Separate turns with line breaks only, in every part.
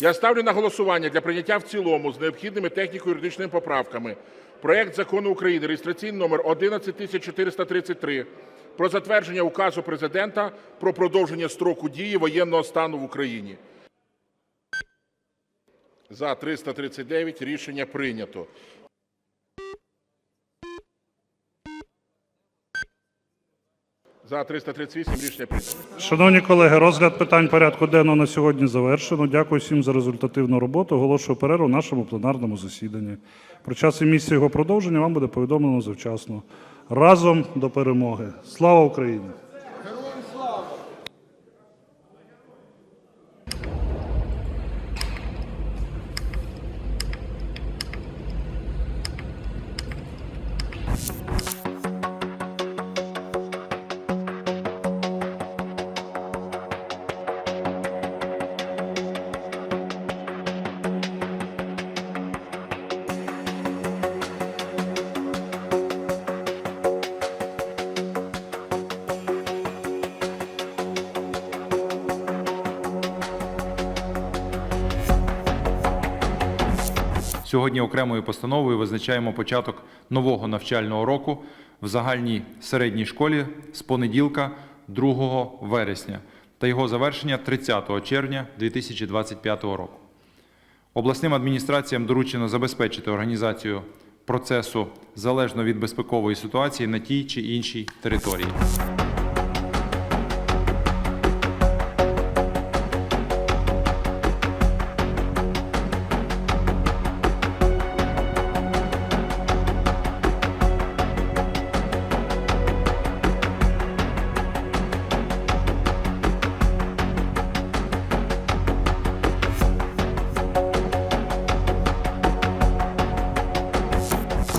Я ставлю на голосування для прийняття в цілому з необхідними техніко-юридичними поправками проект Закону України реєстраційний номер 11433 про затвердження Указу Президента про продовження строку дії воєнного стану в Україні. За 339 рішення прийнято. За 338 рішення прийнято.
Шановні колеги, розгляд питань порядку денного на сьогодні завершено. Дякую всім за результативну роботу. Оголошую перерву в нашому пленарному засіданні. Про час і місце його продовження вам буде повідомлено завчасно. Разом до перемоги. Слава Україні!
Сьогодні окремою постановою визначаємо початок нового навчального року в загальній середній школі з понеділка 2 вересня та його завершення 30 червня 2025 року. Обласним адміністраціям доручено забезпечити організацію процесу залежно від безпекової ситуації на тій чи іншій території.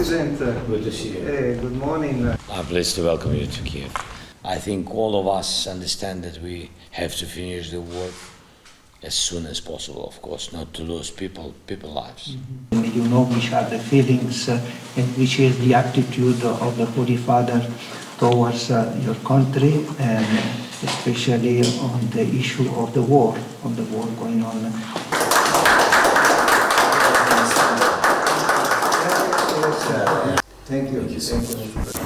President, uh,
Good to see you.
uh, good morning.
I'm pleased to welcome you to Kiev. I think all of us understand that we have to finish the war as soon as possible, of course, not to lose people, people lives.
You know which are the feelings uh, and which is the attitude of the Holy Father towards uh, your country and especially on the issue of the war, of the war going on.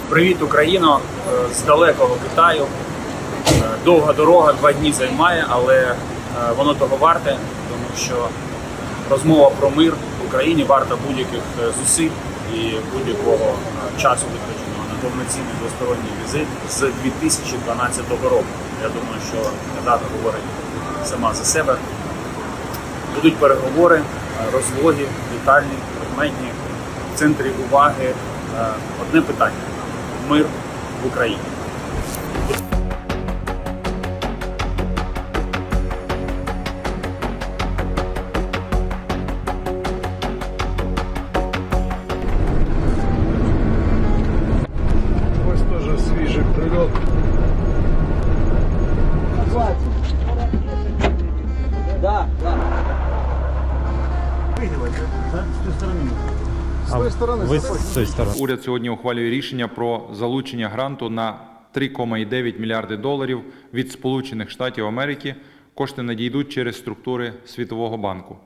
Привіт, Україно! Е, З далекого Китаю. Е, Довга дорога, два дні займає, але е, воно того варте, тому що розмова про мир в Україні варта будь-яких зусиль і будь-якого часу витраченого на повноцінний двосторонній візит з 2012 року. Я думаю, що дата говорить сама за себе. Будуть переговори, розлоги, детальні, предметні. Центрі уваги е, одне питання мир в Україні.
Уряд сьогодні ухвалює рішення про залучення гранту на 3,9 мільярди доларів від Сполучених Штатів Америки. Кошти надійдуть через структури Світового банку.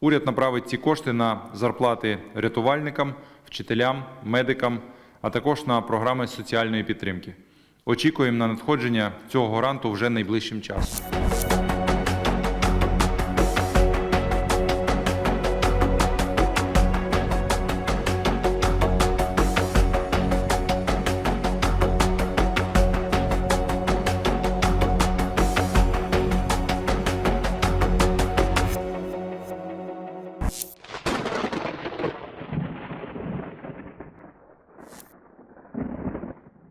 Уряд направить ці кошти на зарплати рятувальникам, вчителям, медикам, а також на програми соціальної підтримки. Очікуємо на надходження цього гранту вже найближчим часом.